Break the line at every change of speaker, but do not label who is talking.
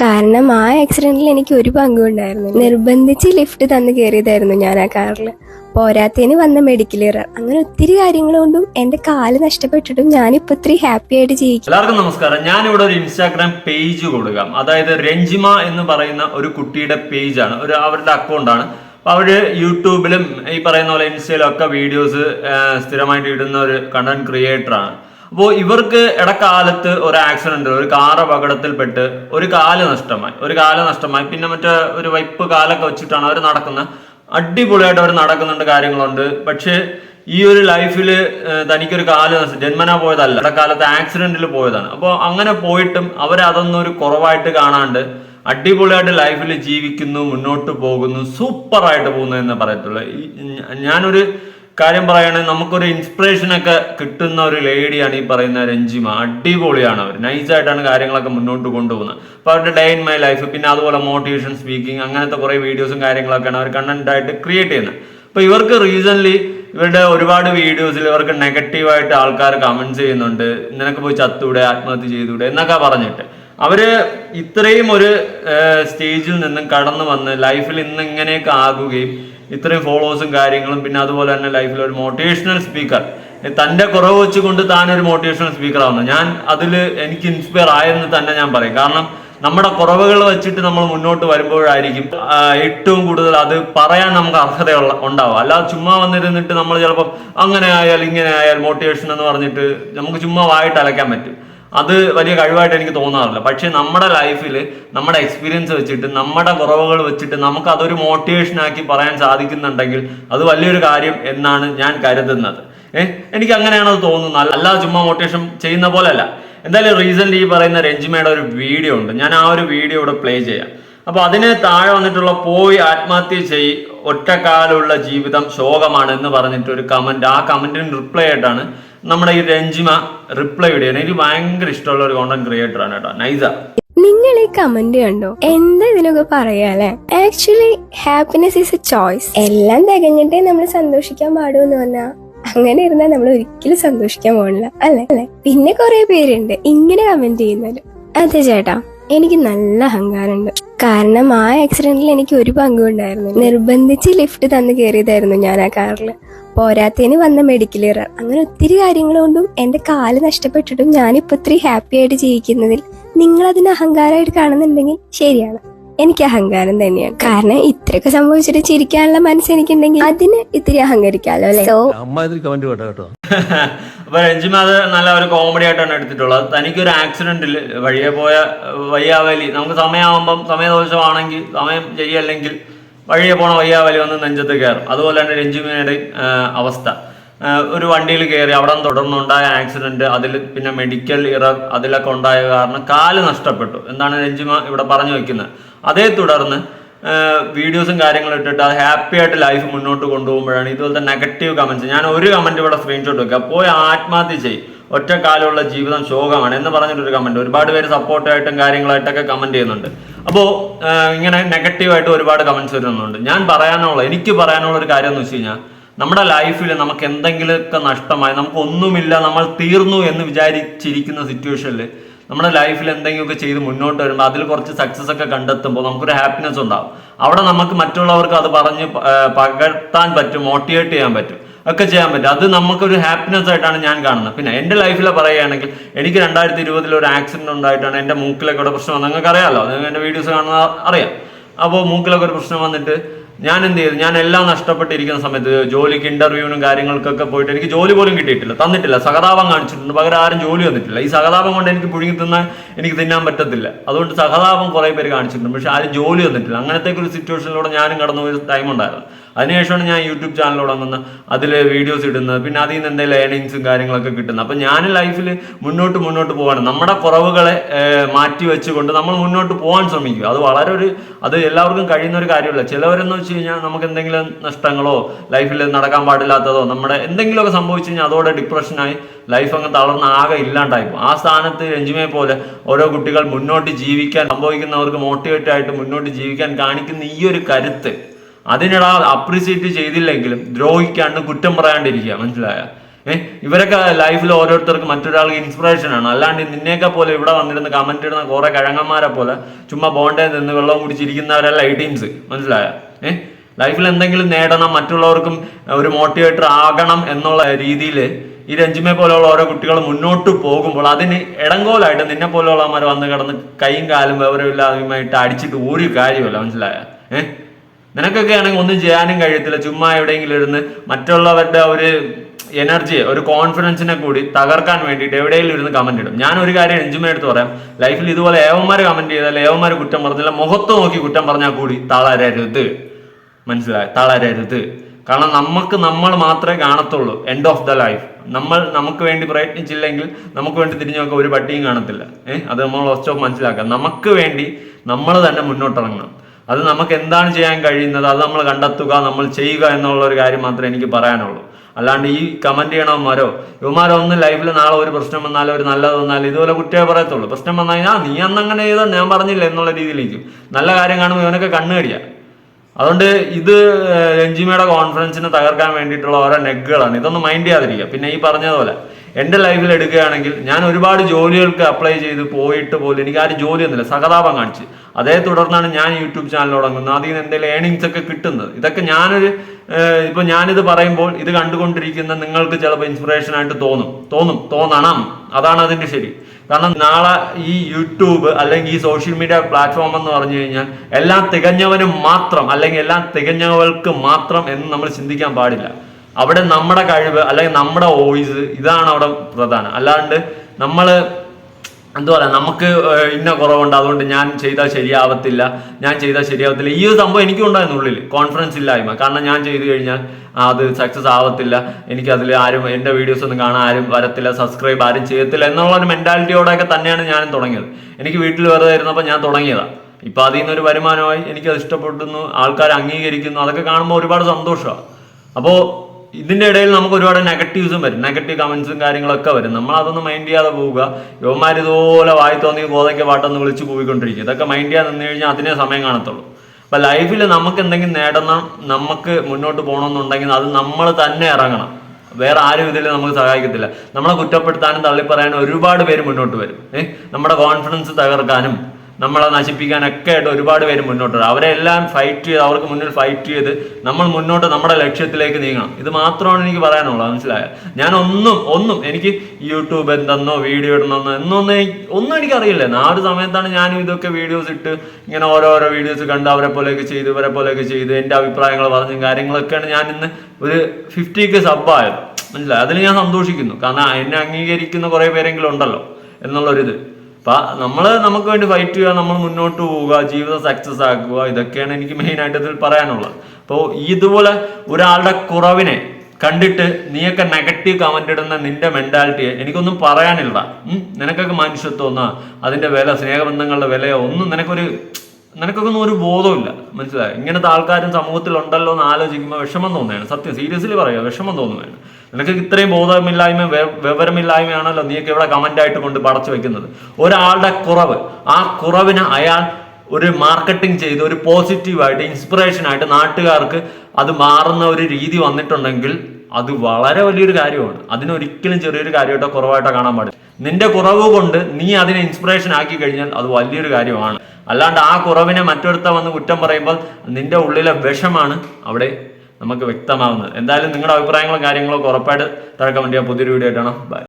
കാരണം ആ ആക്സിഡന്റിൽ എനിക്ക് ഒരു പങ്കും ഉണ്ടായിരുന്നു നിർബന്ധിച്ച് ലിഫ്റ്റ് തന്ന് കയറിയതായിരുന്നു ഞാൻ ആ കാറിൽ പോരാത്തതിന് വന്ന മെഡിക്കൽ ഇറർ അങ്ങനെ ഒത്തിരി കാര്യങ്ങൾ കൊണ്ടും എന്റെ കാൽ നഷ്ടപ്പെട്ടിട്ടും ഞാനിപ്പോ ഇത്തിരി ഹാപ്പി ആയിട്ട് ജീവിക്കും
എല്ലാവർക്കും നമസ്കാരം. ഞാൻ ഇവിടെ ഒരു ഇൻസ്റ്റാഗ്രാം പേജ് കൊടുക്കാം. അതായത് രഞ്ജിമ എന്ന് പറയുന്ന ഒരു കുട്ടിയുടെ പേജാണ് ഒരു അവരുടെ അക്കൗണ്ടാണ് അപ്പൊ അവർ യൂട്യൂബിലും ഈ പറയുന്ന പോലെ ഇൻസ്റ്റയിലും ഒക്കെ വീഡിയോസ് സ്ഥിരമായിട്ട് ഇടുന്ന ഒരു കണ്ടന്റ് ക്രിയേറ്റർ ആണ്. അപ്പോൾ ഇവർക്ക് ഇടക്കാലത്ത് ഒരു ആക്സിഡന്റ് ഒരു കാർ അപകടത്തിൽപ്പെട്ട് ഒരു കാൽ നഷ്ടമായി. ഒരു കാൽ നഷ്ടമായി. പിന്നെ മറ്റേ ഒരു വൈപ്പ് കാലൊക്കെ വെച്ചിട്ടാണ് അവർ നടക്കുന്നത്. അടിപൊളിയായിട്ട് അവർ നടക്കുന്നുണ്ട് കാര്യങ്ങളുണ്ട്. പക്ഷേ ഈ ഒരു ലൈഫിൽ തനിക്കൊരു കാൽ ജന്മനാ പോയതല്ല. ഇടക്കാലത്ത് ആക്സിഡന്റിൽ പോയതാണ്. അപ്പോൾ അങ്ങനെ പോയിട്ടും അവരതൊന്നും ഒരു കുറവായിട്ട് കാണാണ്ട് അടിപൊളിയായിട്ട് ലൈഫിൽ ജീവിക്കുന്നു മുന്നോട്ട് പോകുന്നു സൂപ്പറായിട്ട് പോകുന്നു എന്ന് പറയത്തുള്ളൂ. ഞാനൊരു കാര്യം പറയുകയാണെങ്കിൽ നമുക്കൊരു ഇൻസ്പിറേഷൻ ഒക്കെ കിട്ടുന്ന ഒരു ലേഡിയാണ് ഈ പറയുന്ന രഞ്ജിമ. അടിപൊളിയാണ് അവർ നൈസായിട്ടാണ് കാര്യങ്ങളൊക്കെ മുന്നോട്ട് കൊണ്ടുപോകുന്നത്. അപ്പോൾ അവരുടെ ഡേ ഇൻ മൈ ലൈഫ് പിന്നെ അതുപോലെ മോട്ടിവേഷൻ സ്പീക്കിംഗ് അങ്ങനത്തെ കുറേ വീഡിയോസും കാര്യങ്ങളൊക്കെയാണ് അവർ കണ്ടന്റ് ആയിട്ട് ക്രിയേറ്റ് ചെയ്യുന്നത്. അപ്പോൾ ഇവർക്ക് റീസൺലി ഇവരുടെ ഒരുപാട് വീഡിയോസിൽ ഇവർക്ക് നെഗറ്റീവായിട്ട് ആൾക്കാർ കമന്റ്സ് ചെയ്യുന്നുണ്ട്. നിനക്ക് പോയി ചത്തൂടെ ആത്മഹത്യ ചെയ്തൂടെ എന്നൊക്കെ പറഞ്ഞിട്ട്. അവർ ഇത്രയും ഒരു സ്റ്റേജിൽ നിന്നും കടന്നു വന്ന് ലൈഫിൽ ഇന്ന് ഇങ്ങനെയൊക്കെ ആകുകയും ഇത്രയും ഫോളോവേഴ്സും കാര്യങ്ങളും പിന്നെ അതുപോലെ തന്നെ ലൈഫിൽ ഒരു മോട്ടിവേഷണൽ സ്പീക്കർ. തന്റെ കുറവ് വെച്ചുകൊണ്ട് താൻ ഒരു മോട്ടിവേഷണൽ സ്പീക്കർ ആവുന്നു. ഞാൻ അതിൽ എനിക്ക് ഇൻസ്പയർ ആയെന്ന് തന്നെ ഞാൻ പറയും. കാരണം നമ്മുടെ കുറവുകൾ വെച്ചിട്ട് നമ്മൾ മുന്നോട്ട് വരുമ്പോഴായിരിക്കും ഏറ്റവും കൂടുതൽ അത് പറയാൻ നമുക്ക് അർഹതയുള്ള ഉണ്ടാവുക. അല്ലാതെ ചുമ്മാ വന്നിരുന്നിട്ട് നമ്മൾ ചിലപ്പം അങ്ങനെ ആയാൽ ഇങ്ങനെ ആയാൽ മോട്ടിവേഷൻ എന്ന് പറഞ്ഞിട്ട് നമുക്ക് ചുമ്മാ വായിട്ട് അലക്കാൻ പറ്റും. അത് വലിയ കഴിവായിട്ട് എനിക്ക് തോന്നാറില്ല. പക്ഷേ നമ്മുടെ ലൈഫിൽ നമ്മുടെ എക്സ്പീരിയൻസ് വെച്ചിട്ട് നമ്മുടെ കുറവുകൾ വെച്ചിട്ട് നമുക്ക് അതൊരു മോട്ടിവേഷൻ ആക്കി പറയാൻ സാധിക്കുന്നുണ്ടെങ്കിൽ അത് വലിയൊരു കാര്യം എന്നാണ് ഞാൻ കരുതുന്നത്. ഏഹ് എനിക്ക് അങ്ങനെയാണ് തോന്നുന്നത്. അല്ലാതെ ചുമ്മാ മോട്ടിവേഷൻ ചെയ്യുന്ന പോലെയല്ല എന്തായാലും റീസെന്റ് ഈ പറയുന്ന രഞ്ജിമയുടെ ഒരു വീഡിയോ ഉണ്ട്. ഞാൻ ആ ഒരു വീഡിയോ ഇവിടെ പ്ലേ ചെയ്യാം. അപ്പൊ അതിന് താഴെ വന്നിട്ടുള്ള പോയി ആത്മഹത്യ ചെയ് ഒറ്റക്കാലുള്ള ജീവിതം ശോകമാണ് എന്ന് പറഞ്ഞിട്ട് ഒരു കമന്റ് ആ കമന്റിന് റിപ്ലൈ ആയിട്ടാണ് നമ്മുടെ ഈ രഞ്ജിമ റിപ്ലൈ വീഡിയോ എനിക്ക് ഭയങ്കര ഇഷ്ടമുള്ള ഒരു കോണ്ടന്റ് ക്രിയേറ്റർ ആണ് കേട്ടോ. നൈസ.
നിങ്ങൾ ഈ കമന്റ് കണ്ടോ? എന്താ ഇതിനൊക്കെ പറയാല്ലേ actually happiness is a choice എല്ലാം തികഞ്ഞിട്ടേ നമ്മൾ സന്തോഷിക്കാൻ പാടൂ എന്ന് പറഞ്ഞാ. അങ്ങനെ ഇരുന്നാൽ നമ്മൾ ഒരിക്കലും സന്തോഷിക്കാൻ പോകണില്ല അല്ലേ? അല്ലെ? പിന്നെ കുറെ പേരുണ്ട് ഇങ്ങനെ കമന്റ് ചെയ്യുന്നത്. അതെ ചേട്ടാ എനിക്ക് നല്ല അഹങ്കാരമുണ്ട്. കാരണം ആ ആക്സിഡന്റിൽ എനിക്ക് ഒരു പങ്കും ഉണ്ടായിരുന്നു നിർബന്ധിച്ച് ലിഫ്റ്റ് തന്ന് കയറിയതായിരുന്നു ഞാൻ ആ കാറിൽ പോരാത്തതിന് വന്ന മെഡിക്കൽ ഇറർ അങ്ങനെ ഒത്തിരി കാര്യങ്ങൾ കൊണ്ടും എന്റെ കാൽ നഷ്ടപ്പെട്ടിട്ടും ഞാനിപ്പോ ഇത്തിരി ഹാപ്പി ആയിട്ട് ജീവിക്കുന്നതിൽ നിങ്ങൾ അതിന് അഹങ്കാരമായിട്ട് കാണുന്നുണ്ടെങ്കിൽ ശരിയാണ്. എനിക്ക് അഹങ്കാരം തന്നെയാണ്. കാരണം ഇത്രയൊക്കെ സംഭവിച്ചിട്ട് ചിരിക്കാനുള്ള മനസ്സ് എനിക്കുണ്ടെങ്കിൽ അതിന് ഇത്തിരി അഹങ്കരിക്കാലോ അല്ലെ? സോ
അപ്പൊ രഞ്ജിമ അത് നല്ല ഒരു കോമഡി ആയിട്ടാണ് എടുത്തിട്ടുള്ളത്. തനിക്കൊരു ആക്സിഡന്റിൽ വഴിയെ പോയ വയ്യാവലി നമുക്ക് സമയമാകുമ്പം സമയദോഷമാണെങ്കിൽ സമയം ചെയ്യല്ലെങ്കിൽ വഴിയെ പോണ വയ്യാവലി വന്ന് നെഞ്ചത്ത് കയറും അതുപോലെ തന്നെ രഞ്ജിമയുടെ അവസ്ഥ. ഒരു വണ്ടിയിൽ കയറി അവിടെ തുടർന്നുണ്ടായ ആക്സിഡന്റ് അതിൽ പിന്നെ മെഡിക്കൽ ഇറർ അതിലൊക്കെ ഉണ്ടായ കാരണം കാൽ നഷ്ടപ്പെട്ടു. എന്താണ് രഞ്ജിമ ഇവിടെ പറഞ്ഞു വെക്കുന്നത്? അതേ തുടർന്ന് വീഡിയോസും കാര്യങ്ങളും ഇട്ടിട്ട് അത് ഹാപ്പി ആയിട്ട് ലൈഫ് മുന്നോട്ട് കൊണ്ടുപോകുമ്പോഴാണ് ഇതുപോലത്തെ നെഗറ്റീവ് കമന്റ്സ് ഞാൻ ഒരു കമന്റ് ഇവിടെ സ്ക്രീൻഷോട്ട് വെക്കുക പോയി ആത്മഹത്യ ചെയ്യും. ഒറ്റക്കാലമുള്ള ജീവിതം ശോകമാണ് എന്ന് പറഞ്ഞിട്ടൊരു കമന്റ് ഒരുപാട് പേര് സപ്പോർട്ടായിട്ടും കാര്യങ്ങളായിട്ടൊക്കെ കമന്റ് ചെയ്യുന്നുണ്ട്. അപ്പോൾ ഇങ്ങനെ നെഗറ്റീവായിട്ട് ഒരുപാട് കമന്റ്സ് വരുന്നുണ്ട്. ഞാൻ പറയാനുള്ള എനിക്ക് പറയാനുള്ള ഒരു കാര്യം എന്ന് വെച്ച് കഴിഞ്ഞാൽ നമ്മുടെ ലൈഫിൽ നമുക്ക് എന്തെങ്കിലുമൊക്കെ നഷ്ടമായി നമുക്ക് ഒന്നുമില്ല നമ്മൾ തീർന്നു എന്ന് വിചാരിച്ചിരിക്കുന്ന സിറ്റുവേഷനിൽ നമ്മുടെ ലൈഫിൽ എന്തെങ്കിലുമൊക്കെ ചെയ്ത് മുന്നോട്ട് വരുമ്പോൾ അതിൽ കുറച്ച് സക്സസ് ഒക്കെ കണ്ടെത്തുമ്പോൾ നമുക്കൊരു ഹാപ്പിനെസ് ഉണ്ടാവും. അവിടെ നമുക്ക് മറ്റുള്ളവർക്ക് അത് പറഞ്ഞ് പകർത്താൻ പറ്റും മോട്ടിവേറ്റ് ചെയ്യാൻ പറ്റും. ഒക്കെ ചെയ്യാൻ പറ്റും. അത് നമുക്കൊരു ഹാപ്പിനെസ് ആയിട്ടാണ് ഞാൻ കാണുന്നത്. പിന്നെ എന്റെ ലൈഫിൽ പറയുകയാണെങ്കിൽ എനിക്ക് രണ്ടായിരത്തി ഇരുപതിൽ ഒരു ആക്സിഡന്റ് ഉണ്ടായിട്ടാണ് എന്റെ മൂക്കിലൊക്കെ ഒരു പ്രശ്നം നിങ്ങൾക്ക് അറിയാമല്ലോ നിങ്ങൾ എന്റെ വീഡിയോസ് കാണുന്ന അറിയാം. അപ്പോൾ മൂക്കിലൊക്കെ ഒരു പ്രശ്നം വന്നിട്ട് ഞാൻ എന്ത് ചെയ്തു? ഞാൻ എല്ലാം നഷ്ടപ്പെട്ടിരിക്കുന്ന സമയത്ത് ജോലിക്ക് ഇന്റർവ്യൂവിനും കാര്യങ്ങൾക്കൊക്കെ പോയിട്ട് എനിക്ക് ജോലി പോലും കിട്ടിയിട്ടില്ല. തന്നിട്ടില്ല. സഹതാപം കാണിച്ചിട്ടുണ്ട്. പകരം ആരും ജോലി തന്നിട്ടില്ല. ഈ സഹതാപം കൊണ്ട് എനിക്ക് പുഴുങ്ങി തിന്നാൻ എനിക്ക് തിന്നാൻ പറ്റത്തില്ല. അതുകൊണ്ട് സഹതാപം കുറേ പേര് കാണിച്ചിട്ടുണ്ട്. പക്ഷെ ആരും ജോലി തന്നിട്ടില്ല. അങ്ങനത്തെ ഒരു സിറ്റുവേഷനിലൂടെ ഞാനും കടന്നു ടൈം ഉണ്ടായിരുന്നു. അതിനുശേഷമാണ് ഞാൻ യൂട്യൂബ് ചാനൽ തുടങ്ങുന്നത് അതിൽ വീഡിയോസ് ഇടുന്നത്. പിന്നെ അതിൽ നിന്ന് എന്തെങ്കിലും ഏണിങ്സും കാര്യങ്ങളൊക്കെ കിട്ടുന്നത്. അപ്പം ഞാൻ ലൈഫിൽ മുന്നോട്ട് മുന്നോട്ട് പോകണം നമ്മുടെ കുറവുകളെ മാറ്റി വെച്ചുകൊണ്ട് നമ്മൾ മുന്നോട്ട് പോകാൻ ശ്രമിക്കുക. അത് വളരെ ഒരു അത് എല്ലാവർക്കും കഴിയുന്ന ഒരു കാര്യമല്ല. ചിലവരെന്ന് വെച്ച് കഴിഞ്ഞാൽ നമുക്ക് എന്തെങ്കിലും നഷ്ടങ്ങളോ ലൈഫിൽ നടക്കാൻ പാടില്ലാത്തതോ നമ്മുടെ എന്തെങ്കിലുമൊക്കെ സംഭവിച്ചു കഴിഞ്ഞാൽ അതോടെ ഡിപ്രഷനായി ലൈഫ് അങ്ങ് തളർന്ന് ആകെ ഇല്ലാണ്ടായി പോകും. ആ സ്ഥാനത്ത് രഞ്ജിമയെ പോലെ ഓരോ കുട്ടികൾ മുന്നോട്ട് ജീവിക്കാൻ സംഭവിക്കുന്നവർക്ക് മോട്ടിവേറ്റ് ആയിട്ട് മുന്നോട്ട് ജീവിക്കാൻ കാണിക്കുന്ന ഈ ഒരു കരുത്ത് അതിനിടാ അപ്രീസിയേറ്റ് ചെയ്തില്ലെങ്കിലും ദ്രോഹിക്കാണ്ട് കുറ്റം പറയാണ്ടിരിക്കുക മനസ്സിലായ? ഏഹ് ഇവരൊക്കെ ലൈഫിൽ ഓരോരുത്തർക്ക് മറ്റൊരാൾക്ക് ഇൻസ്പിറേഷൻ ആണ്. അല്ലാണ്ട് നിന്നെയൊക്കെ പോലെ ഇവിടെ വന്നിരുന്ന് കമന്റ് ഇടുന്ന കുറെ കഴങ്ങന്മാരെ പോലെ ചുമ്മാ ബോണ്ടേ നിന്ന് വെള്ളം കുടിച്ചിരിക്കുന്നവരല്ല ഈ ടീംസ് മനസ്സിലായ? ഏഹ് ലൈഫിൽ എന്തെങ്കിലും നേടണം മറ്റുള്ളവർക്കും ഒരു മോട്ടിവേറ്റർ ആകണം എന്നുള്ള രീതിയിൽ ഈ രഞ്ജിമെ പോലെയുള്ള ഓരോ കുട്ടികൾ മുന്നോട്ട് പോകുമ്പോൾ അതിന് ഇടങ്കോലായിട്ട് നിന്നെ പോലെയുള്ളവന്മാർ വന്ന് കിടന്ന് കൈയും കാലും വിവരമില്ലാതെയുമായിട്ട് അടിച്ചിട്ട് ഒരു കാര്യമല്ല മനസ്സിലായ? ഏഹ് നിനക്കൊക്കെ ആണെങ്കിൽ ഒന്നും ചെയ്യാനും കഴിയത്തില്ല. ചുമ്മാ എവിടെയെങ്കിലും ഇരുന്ന് മറ്റുള്ളവരുടെ ഒരു എനർജി ഒരു കോൺഫിഡൻസിനെ കൂടി തകർക്കാൻ വേണ്ടിയിട്ട് എവിടെയെങ്കിലും ഇരുന്ന് കമന്റ് ഇടും. ഞാൻ ഒരു കാര്യം എഞ്ചുമേ എടുത്ത് പറയാം. ലൈഫിൽ ഇതുപോലെ ഏവന്മാർ കമന്റ് ചെയ്താൽ ഏവന്മാർ കുറ്റം പറഞ്ഞില്ല മുഖത്ത് നോക്കി കുറ്റം പറഞ്ഞാൽ കൂടി തളരരുത്. മനസ്സിലായ? തളരരുത്. കാരണം നമുക്ക് നമ്മൾ മാത്രമേ കാണത്തുള്ളൂ. എൻഡ് ഓഫ് ദ ലൈഫ് നമ്മൾ നമുക്ക് വേണ്ടി പ്രയത്നിച്ചില്ലെങ്കിൽ നമുക്ക് വേണ്ടി തിരിഞ്ഞു നോക്കാൻ ഒരു പട്ടിയും കാണത്തില്ല. ഏഹ് അത് നമ്മൾ ഓഫ് മനസ്സിലാക്കാം. നമുക്ക് വേണ്ടി നമ്മൾ തന്നെ മുന്നോട്ടിറങ്ങണം. അത് നമുക്ക് എന്താണ് ചെയ്യാൻ കഴിയുന്നത്? അത് നമ്മൾ കണ്ടെത്തുക നമ്മൾ ചെയ്യുക എന്നുള്ള ഒരു കാര്യം മാത്രമേ എനിക്ക് പറയാനുള്ളൂ. അല്ലാണ്ട് ഈ കമന്റ് ചെയ്യണവന്മാരോ ഇവമാരോ ഒന്ന് ലൈഫിൽ നാളെ ഒരു പ്രശ്നം വന്നാലോ ഒരു നല്ലത് വന്നാലും ഇതുപോലെ കുട്ടിയെ പറയത്തുള്ളൂ. പ്രശ്നം വന്നാൽ ആ നീ അന്നങ്ങനെ ചെയ്തോ ഞാൻ പറഞ്ഞില്ല എന്നുള്ള രീതിയിലേക്കും നല്ല കാര്യം കാണുമ്പോൾ ഇവനൊക്കെ കണ്ണുകടിയാ അതുകൊണ്ട് ഇത് രഞ്ജിമയുടെ കോൺഫിഡൻസിനെ തകർക്കാൻ വേണ്ടിയിട്ടുള്ള ഓരോ നെഗുകളാണ്. ഇതൊന്നും മൈൻഡ് ചെയ്യാതിരിക്കുക. പിന്നെ ഈ പറഞ്ഞതുപോലെ എന്റെ ലൈഫിൽ എടുക്കുകയാണെങ്കിൽ ഞാൻ ഒരുപാട് ജോലികൾക്ക് അപ്ലൈ ചെയ്ത് പോയിട്ട് പോലും എനിക്ക് ആരും ജോലി ഒന്നുമില്ല. സഹതാപം കാണിച്ച്. അതേ തുടർന്നാണ് ഞാൻ യൂട്യൂബ് ചാനൽ തുടങ്ങുന്നത്. അതിൽ നിന്ന് എന്തെങ്കിലും ഏണിങ്സ് ഒക്കെ കിട്ടുന്നത്. ഇതൊക്കെ ഞാനൊരു ഇപ്പൊ ഞാനിത് പറയുമ്പോൾ ഇത് കണ്ടുകൊണ്ടിരിക്കുന്ന നിങ്ങൾക്ക് ചിലപ്പോൾ ഇൻസ്പിറേഷൻ ആയിട്ട് തോന്നും. തോന്നും. തോന്നണം. അതാണ് അതിന്റെ ശരി. കാരണം നാളെ ഈ യൂട്യൂബ് അല്ലെങ്കിൽ ഈ സോഷ്യൽ മീഡിയ പ്ലാറ്റ്ഫോം എന്ന് പറഞ്ഞു കഴിഞ്ഞാൽ എല്ലാം തികഞ്ഞവന് മാത്രം അല്ലെങ്കിൽ എല്ലാം തികഞ്ഞവൾക്ക് മാത്രം എന്ന് നമ്മൾ ചിന്തിക്കാൻ പാടില്ല. അവിടെ നമ്മുടെ കഴിവ് അല്ലെങ്കിൽ നമ്മുടെ വോയിസ് ഇതാണ് അവിടെ പ്രധാനം. അല്ലാണ്ട് നമ്മൾ എന്താ പറയാ നമുക്ക് ഇന്ന കുറവുണ്ട് അതുകൊണ്ട് ഞാൻ ചെയ്താൽ ശരിയാവത്തില്ല ഞാൻ ചെയ്താൽ ശരിയാവത്തില്ല. ഈ ഒരു സംഭവം എനിക്കും ഉണ്ടായിരുന്നു ഉള്ളിൽ കോൺഫിഡൻസ് ഇല്ലായ്മ. കാരണം ഞാൻ ചെയ്തു കഴിഞ്ഞാൽ അത് സക്സസ് ആവത്തില്ല. എനിക്കതിൽ ആരും എന്റെ വീഡിയോസ് ഒന്നും കാണാൻ ആരും വരത്തില്ല സബ്സ്ക്രൈബ് ആരും ചെയ്യത്തില്ല എന്നുള്ള ഒരു മെന്റാലിറ്റിയോടെയൊക്കെ തന്നെയാണ് ഞാനും തുടങ്ങിയത്. എനിക്ക് വീട്ടിൽ വെറുതെ ഇരുന്നപ്പോൾ ഞാൻ തുടങ്ങിയതാണ് ഇപ്പൊ അതിൽ നിന്നൊരു വരുമാനമായി എനിക്കത് ഇഷ്ടപ്പെടുന്നു ആൾക്കാർ അംഗീകരിക്കുന്നു അതൊക്കെ കാണുമ്പോൾ ഒരുപാട് സന്തോഷമാണ്. അപ്പോൾ ഇതിന്റെ ഇടയിൽ നമുക്ക് ഒരുപാട് നെഗറ്റീവ്സും വരും. നെഗറ്റീവ് കമൻസും കാര്യങ്ങളൊക്കെ വരും. നമ്മൾ അതൊന്നും മൈൻഡ് ചെയ്യാതെ പോവുക. യുവന്മാർ ഇതുപോലെ വായി തോന്നി ഗോതയ്ക്ക് പാട്ടെന്ന് വിളിച്ച് പോയിക്കൊണ്ടിരിക്കും ഇതൊക്കെ മൈൻഡ് ചെയ്യാതെ നിന്ന് കഴിഞ്ഞാൽ അതിനെ സമയം കാണത്തുള്ളൂ. അപ്പൊ ലൈഫിൽ നമുക്ക് എന്തെങ്കിലും നേടണം നമുക്ക് മുന്നോട്ട് പോകണമെന്നുണ്ടെങ്കിൽ അത് നമ്മൾ തന്നെ ഇറങ്ങണം. വേറെ ആരും ഇതിൽ നമുക്ക് സഹായിക്കത്തില്ല. നമ്മളെ കുറ്റപ്പെടുത്താനും തള്ളിപ്പറയാനും ഒരുപാട് പേര് മുന്നോട്ട് വരും. ഏഹ് നമ്മുടെ കോൺഫിഡൻസ് തകർക്കാനും. നമ്മളെ നശിപ്പിക്കാനൊക്കെ ആയിട്ട് ഒരുപാട് പേര് മുന്നോട്ട് വരും അവരെല്ലാം ഫൈറ്റ് ചെയ്ത് അവർക്ക് മുന്നിൽ ഫൈറ്റ് ചെയ്ത് നമ്മൾ മുന്നോട്ട് നമ്മുടെ ലക്ഷ്യത്തിലേക്ക് നീങ്ങണം. ഇത് മാത്രമാണ് എനിക്ക് പറയാനുള്ളത്. മനസ്സിലായ? ഞാൻ ഒന്നും ഒന്നും എനിക്ക് യൂട്യൂബ് എന്തെന്നോ വീഡിയോ ഇടണമെന്നോ എന്നൊന്നും ഒന്നും എനിക്കറിയില്ലായിരുന്നു ആ ഒരു സമയത്താണ് ഞാനും ഇതൊക്കെ വീഡിയോസ് ഇട്ട് ഇങ്ങനെ ഓരോരോ വീഡിയോസ് കണ്ട് അവരെ പോലെയൊക്കെ ചെയ്ത് ഇവരെ പോലെയൊക്കെ ചെയ്ത്. എന്റെ അഭിപ്രായങ്ങൾ പറഞ്ഞും കാര്യങ്ങളൊക്കെയാണ് ഞാൻ ഇന്ന് ഒരു ഫിഫ്റ്റിക്ക് സബ്ബായത് മനസ്സിലായി? അതിൽ ഞാൻ സന്തോഷിക്കുന്നു. കാരണം എന്നെ അംഗീകരിക്കുന്ന കുറേ പേരെങ്കിലും ഉണ്ടല്ലോ. എന്നുള്ളൊരിത്. അപ്പൊ നമ്മൾ നമുക്ക് വേണ്ടി ഫൈറ്റ് ചെയ്യുക നമ്മൾ മുന്നോട്ട് പോവുക ജീവിതം സക്സസ് ആക്കുക ഇതൊക്കെയാണ് എനിക്ക് മെയിൻ ആയിട്ട് ഇതിൽ പറയാനുള്ളത് അപ്പോൾ ഇതുപോലെ ഒരാളുടെ കുറവിനെ കണ്ടിട്ട് നീയൊക്കെ നെഗറ്റീവ് കമന്റ് ഇടുന്ന നിന്റെ മെന്റാലിറ്റിയെ എനിക്കൊന്നും പറയാനില്ല? നിനക്കൊക്കെ മനുഷ്യത്വം അതിന്റെ വില സ്നേഹബന്ധങ്ങളുടെ വിലയോ ഒന്നും നിനക്കൊരു നിനക്കൊക്കെ ഒന്നും ഒരു ബോധമില്ല മനസ്സിലായി? ഇങ്ങനത്തെ ആൾക്കാരും സമൂഹത്തിൽ ഉണ്ടല്ലോ എന്ന് ആലോചിക്കുമ്പോൾ വിഷമം തോന്നുകയാണ്. സത്യം സീരിയസ്ലി പറയുക വിഷമം തോന്നുകയാണ്. നിനക്ക് ഇത്രയും ബോധമില്ലായ്മ വിവരമില്ലായ്മയാണല്ലോ നീയൊക്കെ ഇവിടെ കമന്റ് ആയിട്ട് കൊണ്ട് പടച്ചു വെക്കുന്നത്. ഒരാളുടെ കുറവ് ആ കുറവിന് അയാൾ ഒരു മാർക്കറ്റിംഗ് ചെയ്ത് ഒരു പോസിറ്റീവായിട്ട് ഇൻസ്പിറേഷൻ ആയിട്ട് നാട്ടുകാർക്ക് അത് മാറുന്ന ഒരു രീതി വന്നിട്ടുണ്ടെങ്കിൽ അത് വളരെ വലിയൊരു കാര്യമാണ്. അതിനൊരിക്കലും ചെറിയൊരു കാര്യമായിട്ടോ കുറവായിട്ടോ കാണാൻ പാടില്ല. നിന്റെ കുറവ് കൊണ്ട് നീ അതിനെ ഇൻസ്പിറേഷൻ ആക്കി കഴിഞ്ഞാൽ അത് വലിയൊരു കാര്യമാണ്. അല്ലാണ്ട് ആ കുറവിനെ മറ്റൊരുത്ത വന്ന് കുറ്റം പറയുമ്പോൾ നിന്റെ ഉള്ളിലെ വിഷമാണ് അവിടെ നമുക്ക് വ്യക്തമാവുന്നത്. എന്തായാലും നിങ്ങളുടെ അഭിപ്രായങ്ങളും കാര്യങ്ങളും ഉറപ്പായിട്ട് തിരക്കാൻ വേണ്ടിയാൽ പുതിയൊരു വീഡിയോ ആയിട്ടാണ് ബൈ